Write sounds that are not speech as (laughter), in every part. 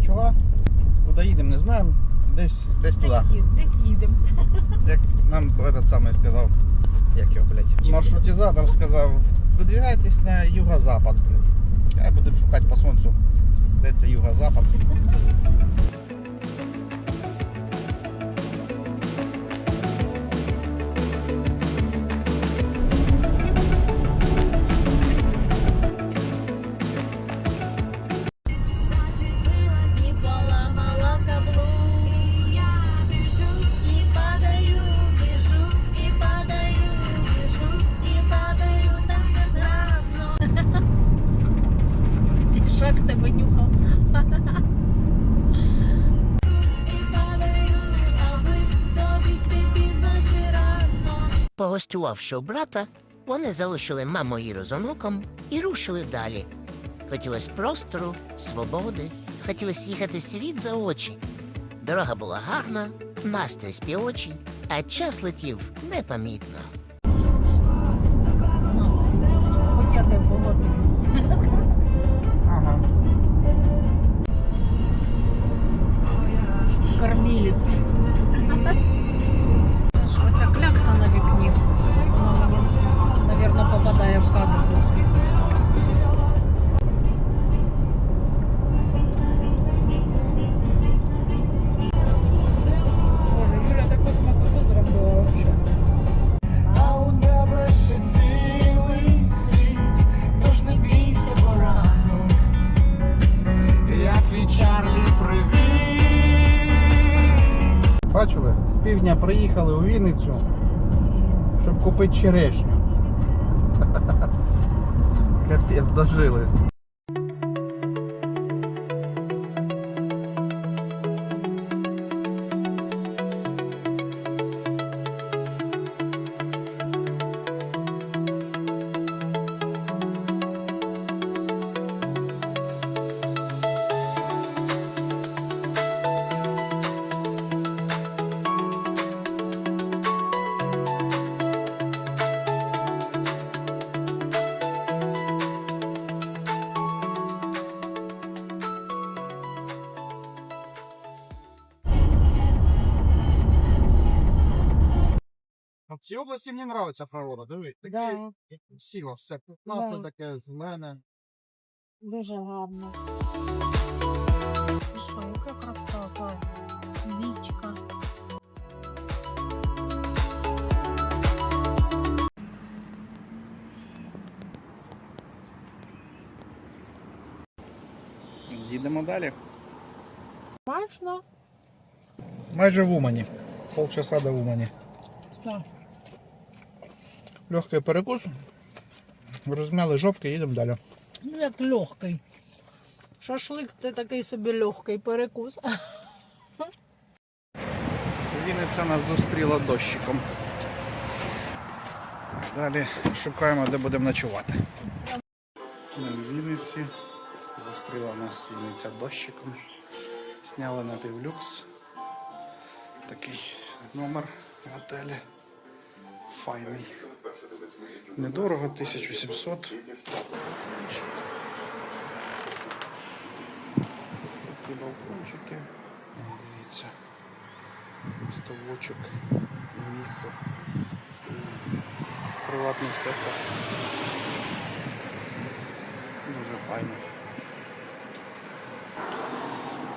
нічого. Куди їдемо, не знаємо. Десь, десь туди. Десь, їдемо. Як нам этот самий сказав, як його, блядь, маршрутизатор сказав, видвигайтесь на юго-запад, блядь. Хай будемо шукати по сонцю, де це юго-запад. Погостювавши у брата, вони залишили маму Іру з онуком і рушили далі. Хотілося простору, свободи, хотілося їхати світ за очі. Дорога була гарна, настрій співочий, а час летів непомітно. Бачили? З півдня приїхали у Вінницю, щоб купити черешню. Капець, дожились. В цій області мені подобається природа, диви. Таке Да, сіло, все класне, Да. таке зелене. дуже гарно. Що, яка краса? Вічка. Їдемо далі. Смачно? Майже в Умані. Полчаса до Умані. Так. Легкий перекус. Розмяли жопки, їдемо далі. Ну, як легкий. Шашлик це такий собі легкий перекус. (laughs) Вінниця нас зустріла дощиком. Далі шукаємо, де будемо ночувати. Ми в Вінниці. Зустріла нас Вінниця дощиком. Сняли на півлюкс. Такий номер в готелі. Файний. Недорого, 1700. Такі балкончики. Дивіться ставочок, місце і приватний сектор. Дуже файно.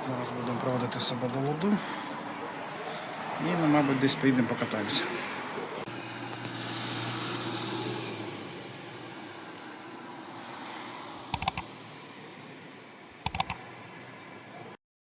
Зараз будемо проводити себе до ладу і, мабуть, десь поїдемо покатаємося.